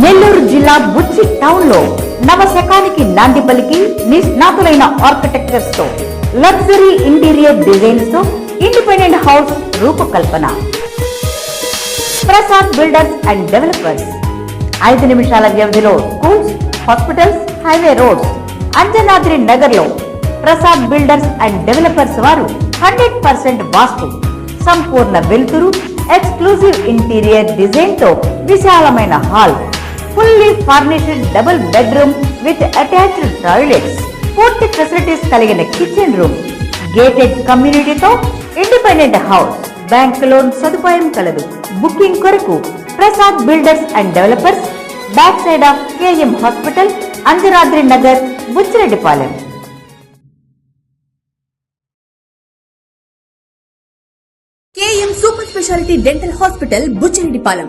నెల్లూరు జిల్లా బుచ్చి టౌన్లో నవశకానికి నాంది పలికి నిష్ణాతులైన ఆర్కిటెక్చర్స్తో లగ్జరీ ఇంటీరియర్ డిజైన్స్తో ఇండిపెండెంట్ హౌస్ రూపకల్పన. ప్రసాద్ బిల్డర్స్ అండ్ డెవలపర్స్ ఐదు నిమిషాల వ్యవధిలో schools hospitals highway roads Anjanadri నగర్లో ప్రసాద్ బిల్డర్స్ అండ్ డెవలపర్స్ వారు హండ్రెడ్ పర్సెంట్ వాస్తు సంపూర్ణ వెలుతురు ఎక్స్క్లూజివ్ ఇంటీరియర్ డిజైన్తో విశాలమైన hall fully furnished double bedroom with attached toilets పూర్తి ఫెసిలిటీస్ కలిగిన కిచెన్ రూమ్ గేటెడ్ కమ్యూనిటీతో ఇండిపెండెంట్ హౌస్ బ్యాంక్ లోన్ సదుపాయం కలదు. బుకింగ్ కొరకు Prasad builders and developers back side of KM hospital Anjanadri Nagar Buchireddypalem KM super speciality dental hospital Buchireddypalem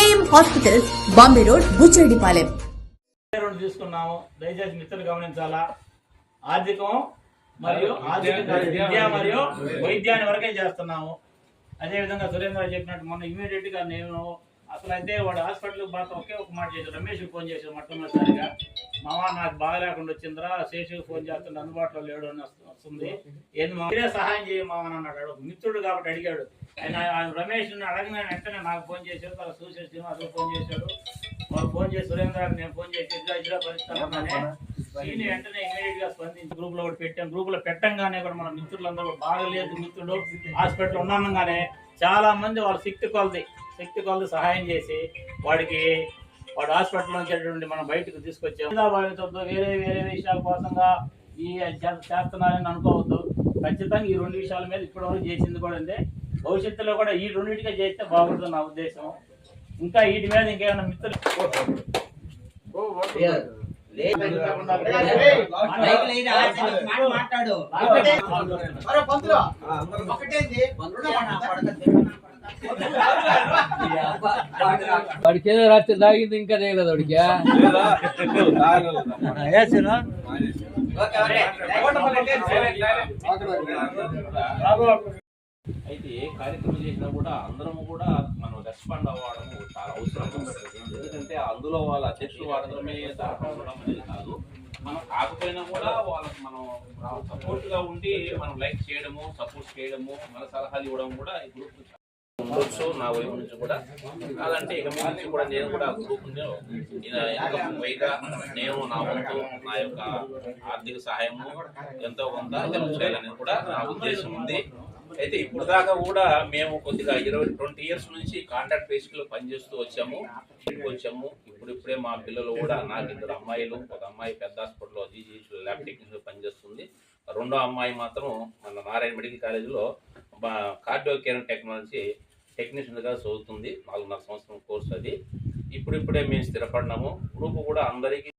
hospitals Bombay road Buchireddypalem తీసుకున్నాము దయచేసి మిత్రులు గమనించాలా? ఆర్థికం మరియు ఆర్థిక విద్య మరియు వైద్యాన్ని వరకే చేస్తున్నాము. అదే విధంగా సురేంద్ర చెప్పినట్టు మొన్న ఇమీడియట్గా నేను అసలు అయితే వాడు హాస్పిటల్ బాగా ఒకే ఒక మాట చేశాడు. రమేష్ ఫోన్ చేశాడు మొట్టమొదటిసారిగా. మామ నాకు బాగా లేకుండా వచ్చిందిరా శేషుకి ఫోన్ చేస్తుంటే అందుబాటులో లేడు అని వస్తుంది. ఏంది మా సహాయం చేయమా అన్నాడు. మిత్రుడు కాబట్టి అడిగాడు. రమేష్ అడగనే వెంటనే నాకు ఫోన్ చేశాడు వాళ్ళు చూసే శ్రీనివాసు ఫోన్ చేశాడు వాళ్ళు ఫోన్ చేసి సురేంద్ర నేను ఫోన్ చేసి ఇద్దరు పరిస్థితులు వెంటనే ఇమీడియట్గా స్పందించి గ్రూప్లో ఒకటి పెట్టాం. గ్రూప్లో పెట్టంగానే కూడా మన మిత్రులందరూ కూడా బాగలేదు. మిత్రుడు హాస్పిటల్ ఉన్నాగానే చాలా మంది వాళ్ళ శక్తి కొలది శక్తి కొలది సహాయం చేసి వాడికి వాడు హాస్పిటల్ నుంచి మనం బయటకు తీసుకొచ్చాం. ఇలా వేరే వేరే విషయాల కోసంగా ఈ చేస్తున్నారని అనుకోవద్దు. ఖచ్చితంగా ఈ రెండు విషయాల మీద ఇప్పటివరకు చేసింది కూడా అంటే భవిష్యత్తులో కూడా ఈ రెండింటిగా చేస్తే బాగుంటుంది నా ఉద్దేశం. ఇంకా వీటి మీద ఇంకేమైనా మిత్రులు మాట్లాడు వాడికి ఏదో రాత్రి తాగింది ఇంకా చేయలేదు వాడికి. అయితే ఏ కార్యక్రమం చేసినా కూడా అందరము కూడా మనం రెస్పాండ్ అవ్వడం చాలా అవసరం. ఎందుకంటే అందులో వాళ్ళ అధ్యక్షులు వాడటమే ఉండడం అనేది కాదు. మనం కాకపోయినా కూడా వాళ్ళకి మనం సపోర్ట్గా ఉండి మనం లైక్ చేయడము సపోర్ట్ చేయడము మన సలహాలు ఇవ్వడం కూడా ఈ గ్రూప్ ఉండొచ్చు నా వైపు నుంచి కూడా. అలాంటి ఇక మీ నుంచి కూడా నేను కూడా గ్రూప్ పైగా నేను నా వంతు నా యొక్క ఆర్థిక సహాయము ఎంతో కొంత హెల్ప్ చేయాలని కూడా నా ఉద్దేశం ఉంది. అయితే ఇప్పుడు దాకా కూడా మేము కొద్దిగా ఇరవై ట్వంటీ ఇయర్స్ నుంచి కాంట్రాక్ట్ బేసిక్లో పనిచేస్తూ వచ్చాము. ఇంటికి వచ్చాము. ఇప్పుడు ఇప్పుడే మా పిల్లలు కూడా నాకు ఇద్దరు అమ్మాయిలు ఒక అమ్మాయి పెద్ద హాస్పిటల్లో జీజీ ల్యాబ్ టెక్నీషియన్ పనిచేస్తుంది. రెండో అమ్మాయి మాత్రం మన నారాయణ మెడికల్ కాలేజీలో కార్డియో కేర్ టెక్నాలజీ టెక్నీషియన్గా చదువుతుంది. నాలుగున్నర సంవత్సరం కోర్సు అది. ఇప్పుడిప్పుడే మేము స్థిరపడినాము. గ్రూప్ కూడా అందరికీ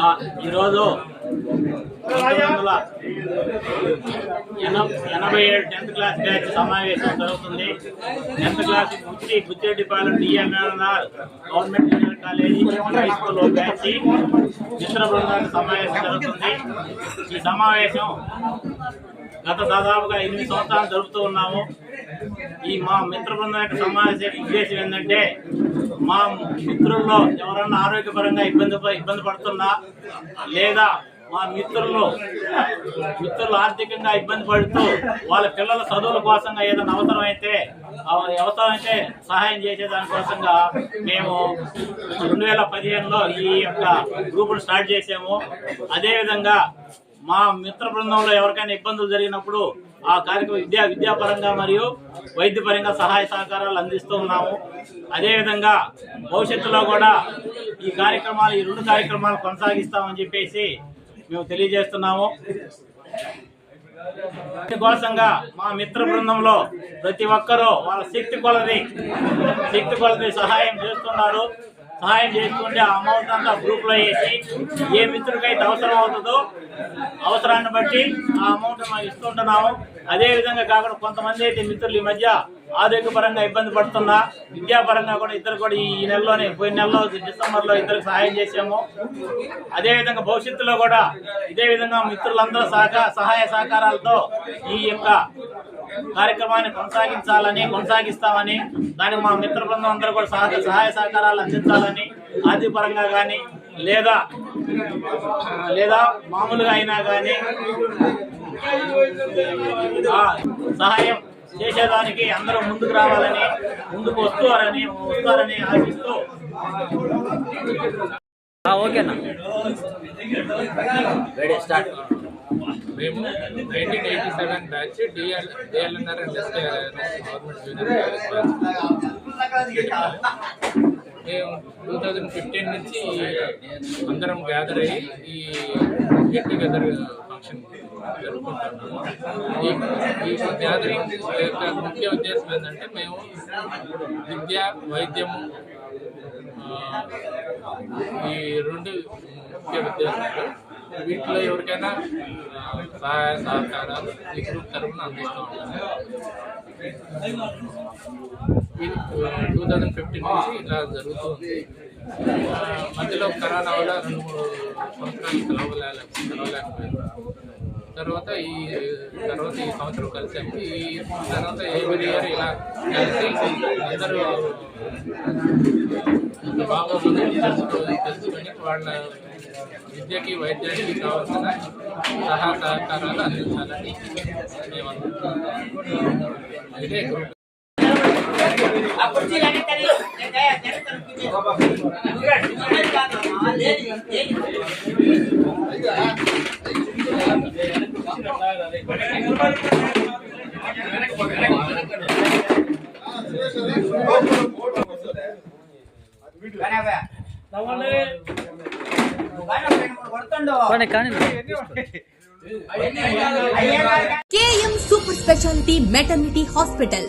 ఆ, ఈరోజు ఎనభై ఏడు టెన్త్ క్లాస్ బ్యాచ్ సమావేశం జరుగుతుంది. Tenth class Buchi Buchireddypalem DMLR government junior college high school batch మిత్ర బృందానికి సమావేశం జరుగుతుంది. ఈ సమావేశం గత దాదాపుగా ఎనిమిది సంవత్సరాలు జరుపుతూ ఉన్నాము. ఈ మా మిత్ర బృందం యొక్క సమావేశం ఉద్దేశం ఏంటంటే మా మిత్రుల్లో ఎవరన్నా ఆరోగ్యపరంగా ఇబ్బంది ఇబ్బంది పడుతున్నా లేదా మా మిత్రులు మిత్రులు ఆర్థికంగా ఇబ్బంది పడుతూ వాళ్ళ పిల్లల చదువుల కోసంగా ఏదైనా అవసరం అయితే అవసరం అయితే సహాయం చేసే దానికోసంగా మేము రెండు వేల పదిహేనులో ఈ యొక్క గ్రూపును స్టార్ట్ చేసాము అదేవిధంగా మా మిత్ర బృందంలో ఎవరికైనా ఇబ్బందులు జరిగినప్పుడు ఆ కార్యక్రమం విద్యా విద్యాపరంగా మరియు వైద్యపరంగా సహాయ సహకారాలు అందిస్తూ ఉన్నాము. అదేవిధంగా భవిష్యత్తులో కూడా ఈ కార్యక్రమాలు ఈ రెండు కార్యక్రమాలు కొనసాగిస్తామని చెప్పేసి మేము తెలియజేస్తున్నాము. కోసంగా మా మిత్ర బృందంలో ప్రతి ఒక్కరూ వాళ్ళ శక్తి కొలది శక్తి కొలది సహాయం చేస్తున్నారు. సహాయం చేసుకుంటే ఆ అమౌంట్ అంతా గ్రూప్లో వేసి ఏ మిత్రుడికైతే అవసరం అవుతుందో అవసరాన్ని బట్టి ఆ అమౌంట్ మనం ఇస్తుంటున్నాము. అదే విధంగా కాకుండా కొంతమంది అయితే మిత్రులు ఈ మధ్య ఆరోగ్యపరంగా ఇబ్బంది పడుతున్నా విద్యాపరంగా కూడా ఇద్దరు కూడా ఈ నెలలోనే పోయిన నెలలో డిసెంబర్లో ఇద్దరికి సహాయం చేసాము అదేవిధంగా భవిష్యత్తులో కూడా ఇదే విధంగా మిత్రులందరూ సహకార సహాయ సహకారాలతో ఈ యొక్క కార్యక్రమాన్ని కొనసాగించాలని కొనసాగిస్తామని దానికి మా మిత్ర బృందం అందరూ కూడా సహక సహాయ సహకారాలు అందించాలని ఆర్థిక పరంగా కానీ లేదా లేదా మామూలుగా అయినా కానీ సహాయం చేసేదానికి అందరూ ముందుకు రావాలని ముందుకు వస్తారని వస్తారని ఆశిస్తూ. మేము nineteen eighty seven batch DL DLNR and SK government junior మేము టూ థౌజండ్ ఫిఫ్టీన్ నుంచి అందరం గ్యాదర్ అయ్యి ఈ గెట్ టుగెదర్ ఫంక్షన్ జరుపుకుంటున్నాము. ఈ గ్యాదరింగ్ యొక్క ముఖ్య ఉద్దేశం ఏంటంటే మేము విద్య వైద్యము ఈ రెండు ముఖ్య ఉద్దేశాలు. వీటిలో ఎవరికైనా ఆ, సహాయ సహకారాలు ఈ గ్రూప్ తరఫున అందిస్తూ ఉంటాము టూ థౌజండ్ ఫిఫ్టీన్ నుంచి ఇలా జరుగుతుంది ఆ, మధ్యలో కరోనా వల్ల రెండు మూడు సంవత్సరాలు కలవలే కలవలేకపోయింది తర్వాత ఈ తర్వాత ఈ సంవత్సరం కలిసాము. ఈ తర్వాత ఎవరి ఇయర్ ఇలా కలిసి అందరూ బాగా తెలుసుకొని తెలుసుకొని వాళ్ళ విద్యకి వైద్యానికి కావాల్సిన సహా సహకారాలు అందించాలని మేము అనుకుంటున్నాం ఇదే group KM super speciality maternity hospital.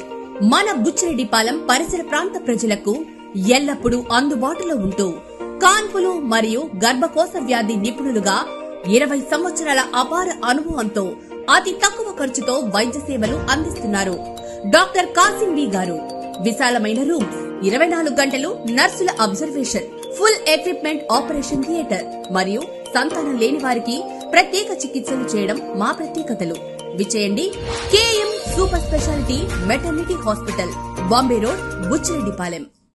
మన బుచ్చిరెడ్డిపాలెం పరిసర ప్రాంత ప్రజలకు ఎల్లప్పుడూ అందుబాటులో ఉంటూ కాన్పులు మరియు గర్భకోశ వ్యాధి నిపుణులుగా ఇరవై సంవత్సరాల అపార అనుభవంతో అతి తక్కువ ఖర్చుతో వైద్య సేవలు అందిస్తున్నారు. డాక్టర్ కాసిం బి గారు. విశాలమైన రూమ్ ఇరవై నాలుగు గంటలు నర్సుల observation full equipment operation theatre మరియు సంతానం లేని వారికి ప్రత్యేక చికిత్సలు చేయడం మా ప్రత్యేకతలు. విచేయండి KM super speciality maternity hospital Bombay road Buchireddypalem.